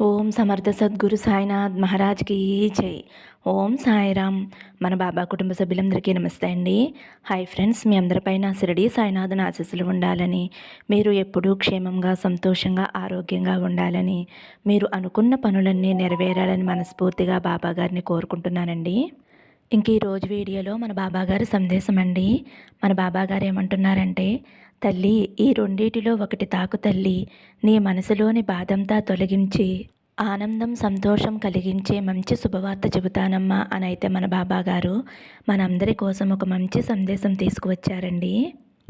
ఓం సమర్థ సద్గురు సాయినాథ్ మహారాజ్కి జై. ఓం సాయిరామ్. మన బాబా కుటుంబ సభ్యులందరికీ నమస్తే అండి. హాయ్ ఫ్రెండ్స్ మీ అందరిపైన శిరడి సాయినాథుని ఆశీస్సులు ఉండాలని మీరు ఎప్పుడూ క్షేమంగా సంతోషంగా ఆరోగ్యంగా ఉండాలని మీరు అనుకున్న పనులన్నీ నెరవేరాలని మనస్ఫూర్తిగా బాబా గారిని కోరుకుంటున్నానండి. ఇంక ఈరోజు వీడియోలో మన బాబాగారి సందేశం అండి మన బాబాగారు ఏమంటున్నారంటే తల్లి ఈ రెండిటిలో ఒకటి తాకు తల్లి. నీ మనసులోని బాధంతా తొలగించి ఆనందం సంతోషం కలిగించే మంచి శుభవార్త చెబుతానమ్మా అని అయితే మన బాబాగారు మనందరి కోసం ఒక మంచి సందేశం తీసుకువచ్చారండి.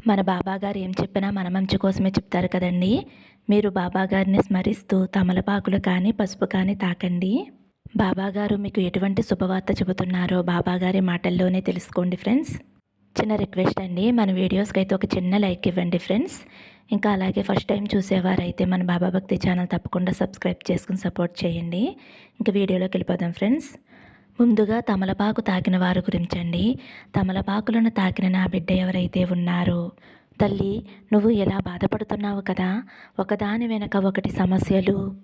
మన బాబాగారు ఏం చెప్పినా మన మంచి కోసమే చెప్తారు కదండి. మీరు బాబాగారిని స్మరిస్తూ తమలపాకులు కానీ పసుపు కానీ తాకండి. బాబాగారు మీకు ఎటువంటి శుభవార్త చెబుతున్నారో బాబాగారి మాటల్లోనే తెలుసుకోండి ఫ్రెండ్స్. చిన్న రిక్వెస్ట్ అండి మన వీడియోస్కి అయితే ఒక చిన్న లైక్ ఇవ్వండి ఫ్రెండ్స్. ఇంకా అలాగే ఫస్ట్ టైం చూసేవారైతే మన బాబా భక్తి ఛానల్ తప్పకుండా సబ్స్క్రైబ్ చేసుకుని సపోర్ట్ చేయండి. ఇంకా వీడియోలోకి వెళ్ళిపోదాం ఫ్రెండ్స్. ముందుగా తమలపాకు తాకిన వారు గురించండి. తమలపాకులను తాకిన నా బిడ్డ ఎవరైతే ఉన్నారో? తల్లి నువ్వు ఎలా బాధపడుతున్నావు కదా? ఒకదాని వెనక ఒకటి సమస్యలు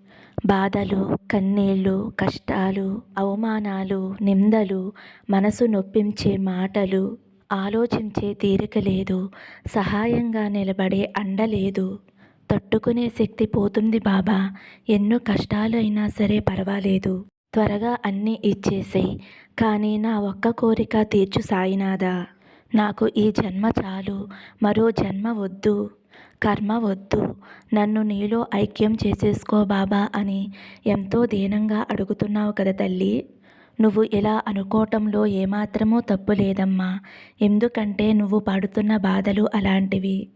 బాధలు కన్నీళ్ళు కష్టాలు అవమానాలు నిందలు మనసు నొప్పించే మాటలు ఆలోచించే తీరిక లేదు సహాయంగా నిలబడే అండ లేదు. తట్టుకునే శక్తి పోతుంది బాబా ఎన్నో కష్టాలు అయినా సరే పర్వాలేదు. త్వరగా అన్నీ ఇచ్చేసేయి కానీ నా ఒక్క కోరిక తీర్చు సాయినాదా నాకు ఈ జన్మ చాలు మరో జన్మ వద్దు. కర్మ వద్దు. నన్ను నీలో ఐక్యం చేసేసుకో బాబా అని ఎంతో దీనంగా అడుగుతున్నావు కదా తల్లి. నువ్వు ఇలా అనుకోవటంలో ఏమాత్రమూ తప్పు లేదమ్మా. ఎందుకంటే నువ్వు పడుతున్న బాధలు అలాంటివి.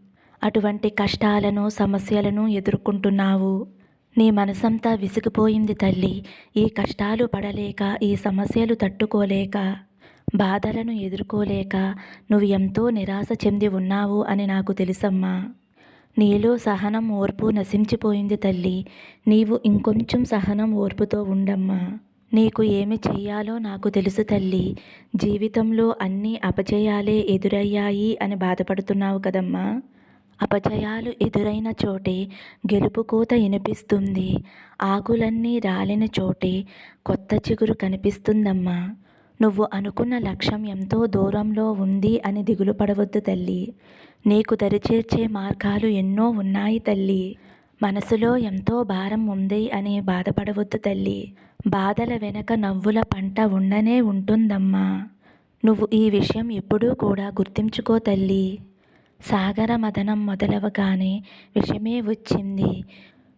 అటువంటి కష్టాలను సమస్యలను ఎదుర్కొంటున్నావు. నీ మనసంతా విసిగిపోయింది తల్లి. ఈ కష్టాలు పడలేక ఈ సమస్యలు తట్టుకోలేక బాధలను ఎదుర్కోలేక నువ్వు ఎంతో నిరాశ చెంది ఉన్నావు అని నాకు తెలుసమ్మా. నీలో సహనం ఓర్పు నశించిపోయింది తల్లి. నీవు ఇంకొంచెం సహనం ఓర్పుతో ఉండమ్మా. నీకు ఏమి చెయ్యాలో నాకు తెలుసు తల్లి. జీవితంలో అన్ని అపజయాలే ఎదురయ్యాయి అని బాధపడుతున్నావు కదమ్మా. అపజయాలు ఎదురైన చోటే గెలుపు కూత వినిపిస్తుంది. ఆకులన్నీ రాలిన చోటే కొత్త చిగురు కనిపిస్తుందమ్మా. నువ్వు అనుకున్న లక్ష్యం ఎంతో దూరంలో ఉంది అని దిగులు పడవద్దు తల్లి. నీకు దరిచేర్చే మార్గాలు ఎన్నో ఉన్నాయి తల్లి. మనసులో ఎంతో భారం ఉంది అని బాధపడవద్దు తల్లి. బాధల వెనక నవ్వుల పంట ఉండనే ఉంటుందమ్మా. నువ్వు ఈ విషయం ఎప్పుడూ కూడా గుర్తించుకో తల్లి. సాగర మదనం మొదలవగానే విషమే వచ్చింది.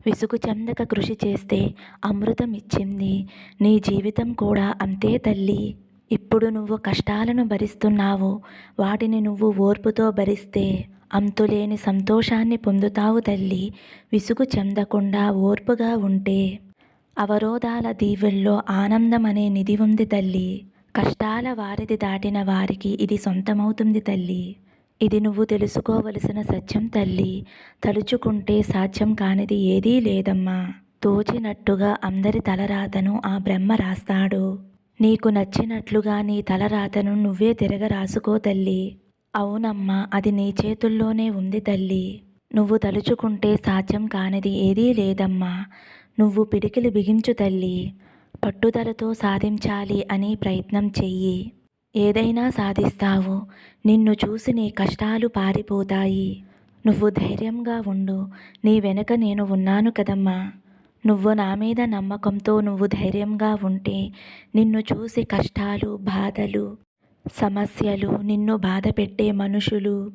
విసుగు చెందక కృషి చేస్తే అమృతం ఇచ్చింది నీ జీవితం కూడా అంతే తల్లి. ఇప్పుడు నువ్వు కష్టాలను భరిస్తున్నావు. వాటిని నువ్వు ఓర్పుతో భరిస్తే అంతులేని సంతోషాన్ని పొందుతావు తల్లి. విసుగు చెందకుండా ఓర్పుగా ఉంటే అవరోధాల దీవుల్లో ఆనందం అనే నిధి ఉంది తల్లి. కష్టాల వారిది దాటిన వారికి ఇది సొంతమవుతుంది తల్లి. ఇది నువ్వు తెలుసుకోవలసిన సత్యం తల్లి. తలుచుకుంటే సాధ్యం కానిది ఏదీ లేదమ్మా. తోచినట్టుగా అందరి తలరాతను ఆ బ్రహ్మ రాస్తాడు. నీకు నచ్చినట్లుగా నీ తలరాతను నువ్వే తిరగ రాసుకో తల్లి. అవునమ్మా అది నీ చేతుల్లోనే ఉంది తల్లి. నువ్వు తలుచుకుంటే సాధ్యం కానిది ఏదీ లేదమ్మా. నువ్వు పిడికిలు బిగించు తల్లి. పట్టుదలతో సాధించాలి అని ప్రయత్నం చెయ్యి. ఏదైనా సాధిస్తావు. నిన్ను చూసి నీ కష్టాలు పారిపోతాయి. నువ్వు ధైర్యంగా ఉండు. నీ వెనుక నేను ఉన్నాను కదమ్మా. నువ్వు నా మీద నమ్మకంతో నువ్వు ధైర్యంగా ఉంటే నిన్ను చూసి కష్టాలు బాధలు సమస్యలు నిన్ను బాధ పెట్టే మనుషులు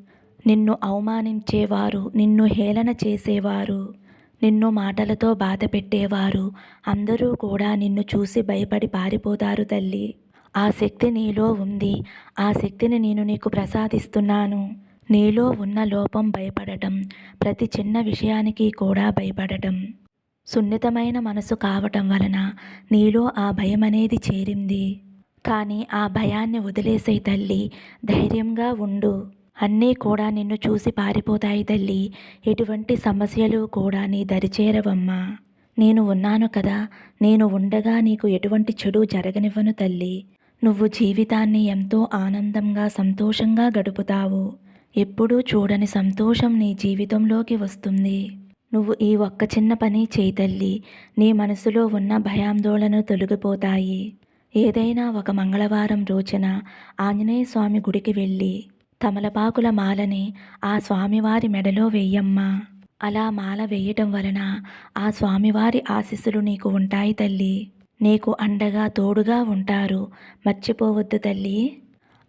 నిన్ను అవమానించేవారు నిన్ను హేళన చేసేవారు నిన్ను మాటలతో బాధ పెట్టేవారు అందరూ కూడా నిన్ను చూసి భయపడి పారిపోతారు తల్లి. ఆ శక్తి నీలో ఉంది. ఆ శక్తిని నేను నీకు ప్రసాదిస్తున్నాను. నీలో ఉన్న లోపం భయపడటం ప్రతి చిన్న విషయానికి కూడా భయపడటం. సున్నితమైన మనసు కావటం వలన నీలో ఆ భయం అనేది చేరింది. కానీ ఆ భయాన్ని వదిలేసే తల్లి ధైర్యంగా ఉండు. అన్నీ కూడా నిన్ను చూసి పారిపోతాయి తల్లి. ఎటువంటి సమస్యలు కూడా నీ దరిచేరవమ్మా నేను ఉన్నాను కదా నేను ఉండగా నీకు ఎటువంటి చెడు జరగనివ్వను తల్లి. నువ్వు జీవితాన్ని ఎంతో ఆనందంగా సంతోషంగా గడుపుతావు. ఎప్పుడూ చూడని సంతోషం నీ జీవితంలోకి వస్తుంది. నువ్వు ఈ ఒక్క చిన్న పని చేయితల్లి నీ మనసులో ఉన్న భయాందోళనలు తొలగిపోతాయి. ఏదైనా ఒక మంగళవారం రోజున ఆంజనేయ స్వామి గుడికి వెళ్ళి తమలపాకుల మాలని ఆ స్వామివారి మెడలో వెయ్యమ్మా అలా మాల వేయటం వలన ఆ స్వామివారి ఆశీస్సులు నీకు ఉంటాయి తల్లి. నీకు అండగా తోడుగా ఉంటారు. మర్చిపోవద్దు తల్లి.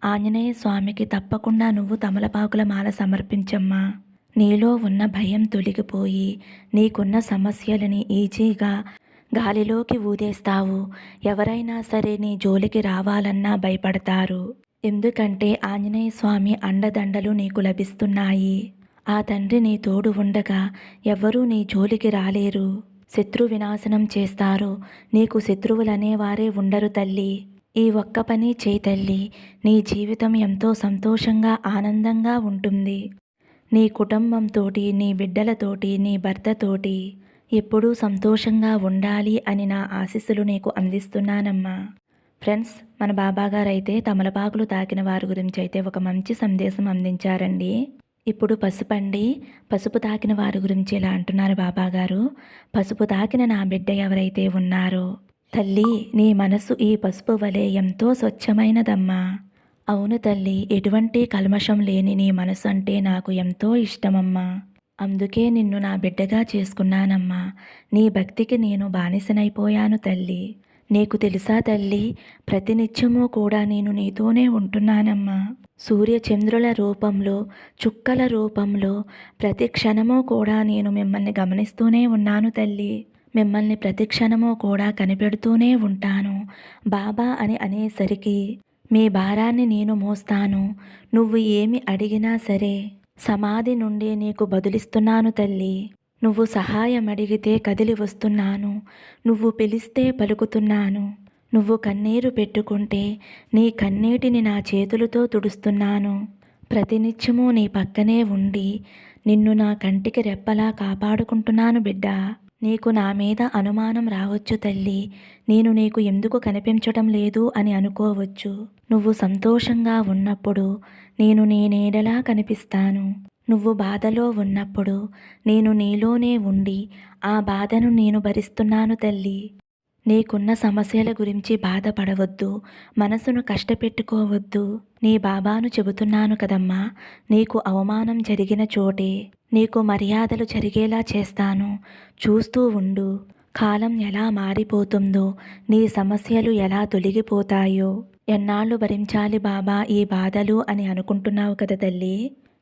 ఆంజనేయ స్వామికి తప్పకుండా నువ్వు తమలపాకుల మాల సమర్పించమ్మా. నీలో ఉన్న భయం తొలగిపోయి నీకున్న సమస్యలని ఈజీగా గాలిలోకి ఊదేస్తావు. ఎవరైనా సరే నీ జోలికి రావాలన్నా భయపడతారు. ఎందుకంటే ఆంజనేయ స్వామి అండదండలు నీకు లభిస్తున్నాయి. ఆ తండ్రి నీ తోడు ఉండగా ఎవ్వరూ నీ జోలికి రాలేరు. శత్రు వినాశనం చేస్తారు. నీకు శత్రువులనేవారే ఉండరు తల్లి. ఈ ఒక్క పని చేయి తల్లి. నీ జీవితం ఎంతో సంతోషంగా ఆనందంగా ఉంటుంది. నీ కుటుంబంతోటి నీ బిడ్డలతోటి నీ భర్తతోటి ఎప్పుడూ సంతోషంగా ఉండాలి అని నా ఆశీస్సులు నీకు అందిస్తున్నానమ్మా. ఫ్రెండ్స్ మన బాబాగారు అయితే తమలపాకులు తాకిన వారి గురించి అయితే ఒక మంచి సందేశం అందించారండి. ఇప్పుడు పసుపు అండి పసుపు తాకిన వారి గురించి ఇలా అంటున్నారు బాబాగారు? పసుపు తాకిన నా బిడ్డ ఎవరైతే ఉన్నారో? తల్లి నీ మనసు ఈ పసుపు వలె ఎంతో స్వచ్ఛమైనదమ్మా. అవును తల్లి ఎటువంటి కల్మషం లేని నీ మనసు అంటే నాకు ఎంతో ఇష్టమమ్మా. అందుకే నిన్ను నా బిడ్డగా చేసుకున్నానమ్మా. నీ భక్తికి నేను బానిసనైపోయాను తల్లి. నీకు తెలుసా తల్లి ప్రతినిత్యము కూడా నేను నీతోనే ఉంటున్నానమ్మా. సూర్య చంద్రుల రూపంలో చుక్కల రూపంలో ప్రతి క్షణము కూడా నేను మిమ్మల్ని గమనిస్తూనే ఉన్నాను తల్లి. మిమ్మల్ని ప్రతి క్షణము కూడా కనిపెడుతూనే ఉంటాను. బాబా అని అనేసరికి మీ భారాన్ని నేను మోస్తాను. నువ్వు ఏమి అడిగినా సరే సమాధి నుండి నీకు బదులిస్తున్నాను తల్లి. నువ్వు సహాయం అడిగితే కదిలి వస్తున్నాను. నువ్వు పిలిస్తే పలుకుతున్నాను. నువ్వు కన్నీరు పెట్టుకుంటే నీ కన్నీటిని నా చేతులతో తుడుస్తున్నాను. ప్రతినిత్యము నీ పక్కనే ఉండి నిన్ను నా కంటికి రెప్పలా కాపాడుకుంటున్నాను బిడ్డా. నీకు నా మీద అనుమానం రావచ్చు తల్లి. నేను నీకు ఎందుకు కనిపించటం లేదు అని అనుకోవచ్చు. నువ్వు సంతోషంగా ఉన్నప్పుడు నేను నీ నీడలా కనిపిస్తాను. నువ్వు బాధలో ఉన్నప్పుడు నేను నీలోనే ఉండి ఆ బాధను నేను భరిస్తున్నాను తల్లి. నీకున్న సమస్యల గురించి బాధపడవద్దు మనసును కష్టపెట్టుకోవద్దు. నీ బాబాను చెబుతున్నాను కదమ్మా నీకు అవమానం జరిగిన చోటే నీకు మర్యాదలు జరిగేలా చేస్తాను. చూస్తూ ఉండు కాలం ఎలా మారిపోతుందో నీ సమస్యలు ఎలా తొలగిపోతాయో. ఎన్నాళ్ళు భరించాలి బాబా ఈ బాధలు అని అనుకుంటున్నావు కదా తల్లి.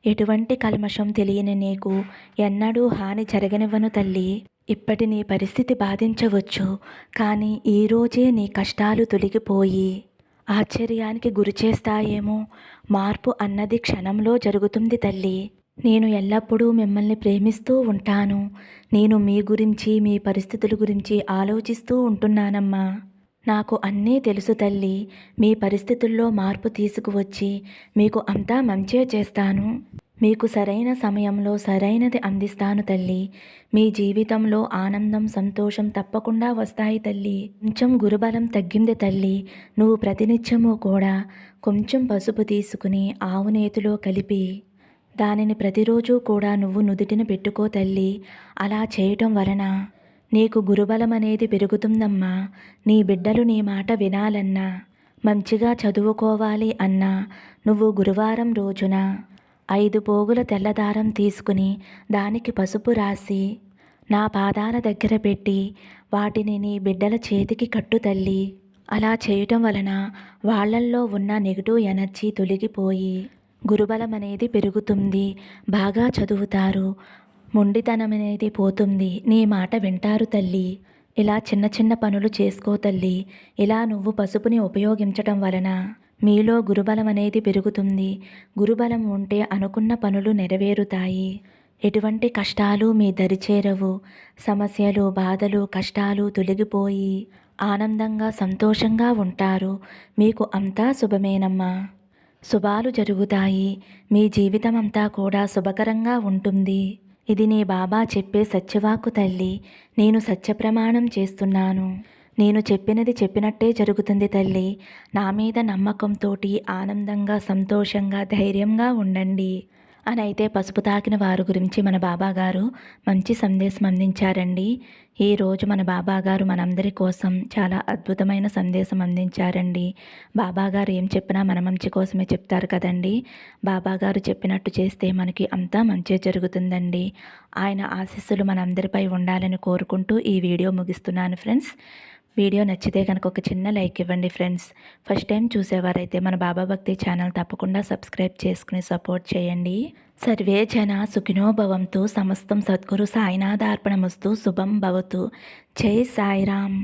ఎటువంటి కల్మషం తెలియని నీకు ఎన్నడూ హాని జరగనివ్వను తల్లి. ఇప్పటి నీ పరిస్థితి బాధించవచ్చు కానీ ఈరోజే నీ కష్టాలు తొలగిపోయి ఆశ్చర్యానికి గురిచేస్తాయేమో మార్పు అన్నది క్షణంలో జరుగుతుంది తల్లి. నేను ఎల్లప్పుడూ మిమ్మల్ని ప్రేమిస్తూ ఉంటాను. నేను మీ గురించి మీ పరిస్థితుల గురించి ఆలోచిస్తూ ఉంటున్నానమ్మా. నాకు అన్నీ తెలుసు తల్లి. మీ పరిస్థితుల్లో మార్పు తీసుకువచ్చి మీకు అంతా మంచే చేస్తాను. మీకు సరైన సమయంలో సరైనది అందిస్తాను తల్లి. మీ జీవితంలో ఆనందం సంతోషం తప్పకుండా వస్తాయి తల్లి. కొంచెం గురుబలం తగ్గింది తల్లి. నువ్వు ప్రతినిత్యము కూడా కొంచెం పసుపు తీసుకుని ఆవు నేతిలో కలిపి దానిని ప్రతిరోజు కూడా నువ్వు నుదుటిన పెట్టుకో తల్లి. అలా చేయటం వలన నీకు గురుబలం అనేది పెరుగుతుందమ్మా. నీ బిడ్డలు నీ మాట వినాలన్నా మంచిగా చదువుకోవాలి అన్నా నువ్వు గురువారం రోజున ఐదు పోగుల తెల్లదారం తీసుకుని దానికి పసుపు రాసి నా పాదాల దగ్గర పెట్టి వాటిని నీ బిడ్డల చేతికి కట్టు తల్లి. అలా చేయటం వలన వాళ్ళల్లో ఉన్న నెగిటివ్ ఎనర్జీ తొలగిపోయి గురుబలం అనేది పెరుగుతుంది బాగా చదువుతారు మొండితనం అనేది పోతుంది. నీ మాట వింటారు తల్లి. ఇలా చిన్న చిన్న పనులు చేసుకో తల్లి. ఇలా నువ్వు పసుపుని ఉపయోగించటం వలన మీలో గురుబలం అనేది పెరుగుతుంది. గురుబలం ఉంటే అనుకున్న పనులు నెరవేరుతాయి. ఎటువంటి కష్టాలు మీ దరిచేరవు సమస్యలు బాధలు కష్టాలు తొలగిపోయి ఆనందంగా సంతోషంగా ఉంటారు. మీకు అంతా శుభమేనమ్మా. శుభాలు జరుగుతాయి. మీ జీవితం అంతా కూడా శుభకరంగా ఉంటుంది. ఇది నీ బాబా చెప్పే సత్యవాకు తల్లి. నేను సత్యప్రమాణం చేస్తున్నాను. నేను చెప్పినది చెప్పినట్టే జరుగుతుంది తల్లి. నా మీద నమ్మకంతో ఆనందంగా సంతోషంగా ధైర్యంగా ఉండండి. అని అయితే పసుపు తాకిన వారి గురించి మన బాబాగారు మంచి సందేశం అందించారండి. ఈరోజు మన బాబాగారు మనందరి కోసం చాలా అద్భుతమైన సందేశం అందించారండి. బాబాగారు ఏం చెప్పినా మన మంచి కోసమే చెప్తారు కదండి. బాబాగారు చెప్పినట్టు చేస్తే మనకి అంతా మంచి జరుగుతుందండి. ఆయన ఆశీస్సులు మనందరిపై ఉండాలని కోరుకుంటూ ఈ వీడియో ముగిస్తున్నాను ఫ్రెండ్స్. వీడియో నచ్చితే కనుక ఒక చిన్న లైక్ ఇవ్వండి ఫ్రెండ్స్. ఫస్ట్ టైం చూసేవారైతే మన బాబా భక్తి ఛానల్ తప్పకుండా సబ్స్క్రైబ్ చేసుకుని సపోర్ట్ చేయండి. సర్వే జన సుఖినోభవంతో సమస్తం సద్గురు సాయినాథార్పణమస్తు శుభం భవతు. జై సాయిరామ్.